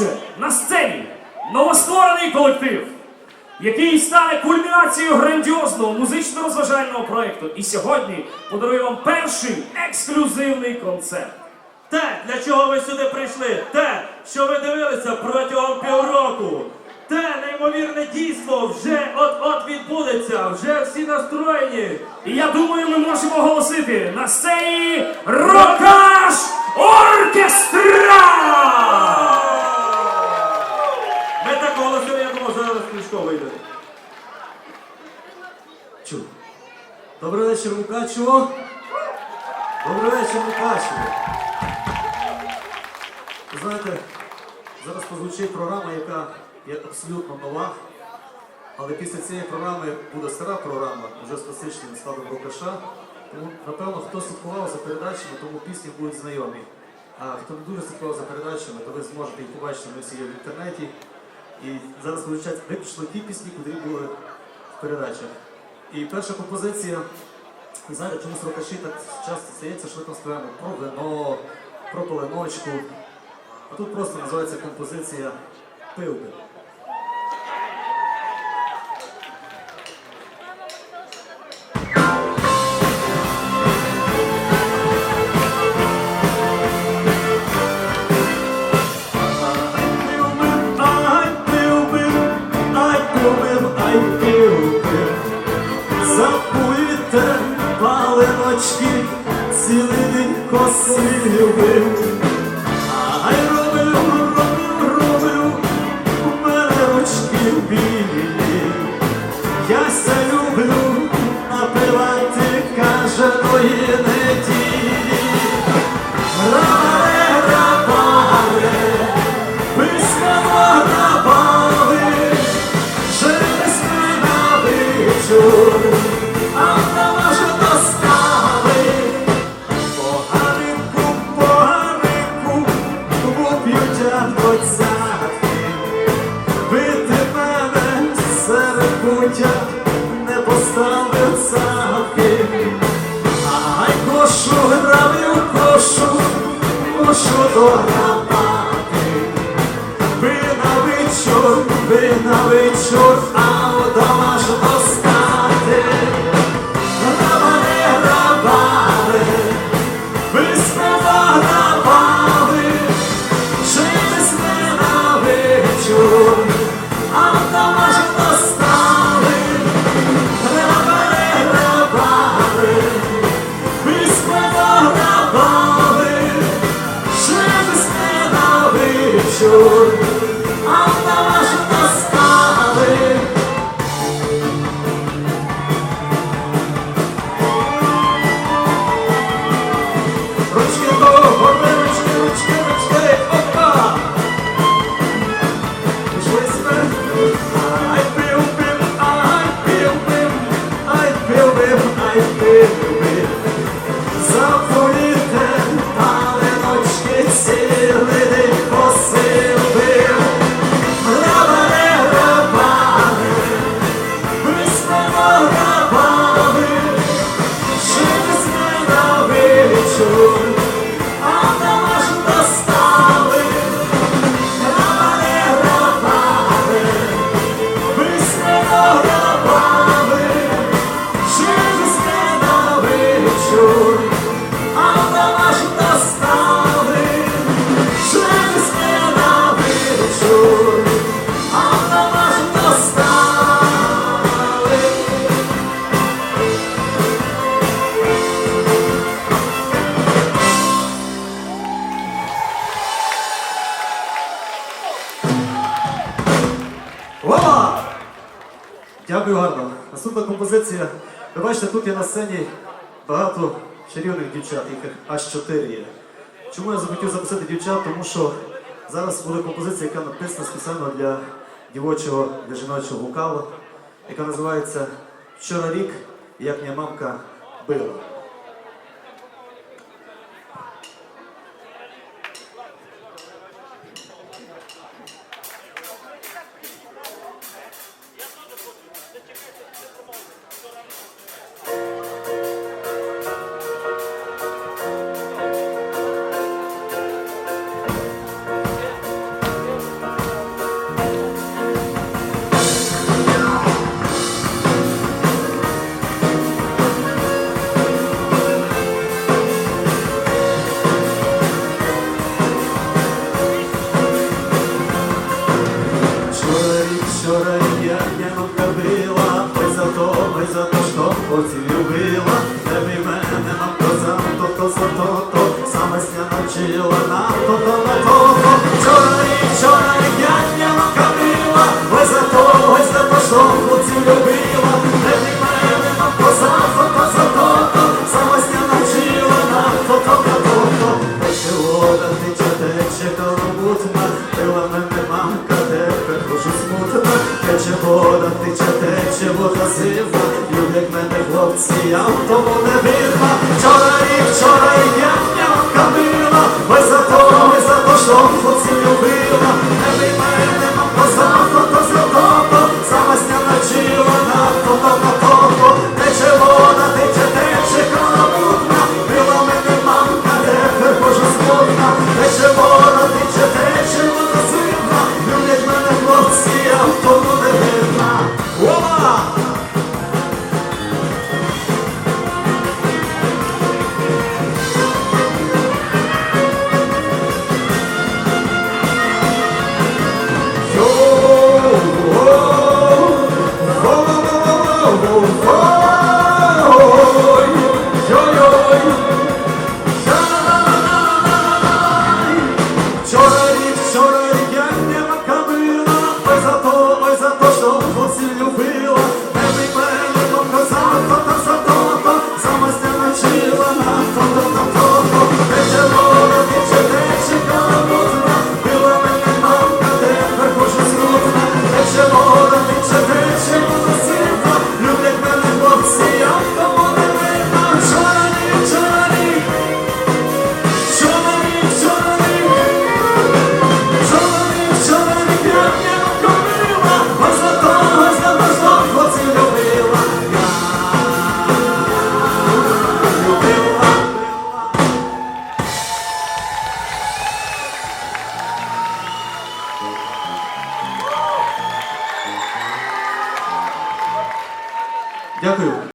Отже, на сцені новостворений колектив, який стане кульмінацією грандіозного музично-розважального проєкту. І сьогодні подарує вам перший ексклюзивний концерт. Те, для чого ви сюди прийшли, те, що ви дивилися протягом півроку, те неймовірне дійство вже от-от відбудеться, вже всі настроєні. І я думаю, ми можемо оголосити на сцені Рокаш Оркестра! Ми так оголосили, я думав, зараз Кличко вийде. Чу. Добрий вечір, Мукачево. Добрий вечір, Мукачево. Знаєте, зараз прозвучить програма, яка є абсолютно нова. Але після цієї програми буде стара програма, вже з класичним складом Рукаша. Тому, напевно, хто слідкував за передачами, тому пісні будуть знайомі. А хто не дуже слідкував за передачами, то ви зможете їх побачити на всі в інтернеті. І зараз звучать виключно ті пісні, які були в передачах. І перша композиція, знаєте, чомусь рокаші так часто стається, що ми там співаємо про вино, про полиночку. А тут просто називається композиція Пивки. Цілий день любив, Ай, робив, робив, робив, у мене очки білі. Я ся люблю напивати каже, неділі. Вечір, ви на Дякую гарно. Наступна композиція. Ви бачите, тут є на сцені багато чарівних дівчат, їх аж чотири є. Чому я захотів записати дівчат? Тому що зараз буде композиція, яка написана спеціально для дівочого, для жіночого вокалу, яка називається Вчора рік, як моя мамка била. році любила, де ви мене напросав, то то то то саме навчила на то то на то то вчора і вчора я накатила, ось за то, ось за то, що хлопці любила, де ви мене на то то за то то саме навчила на то то на то то тече вода, тече тече колобутна, пила мене мамка, тепер хожу смутна, тече вода, тече тече вода сива. Siam to one wyrwa Wczoraj, wczoraj, nie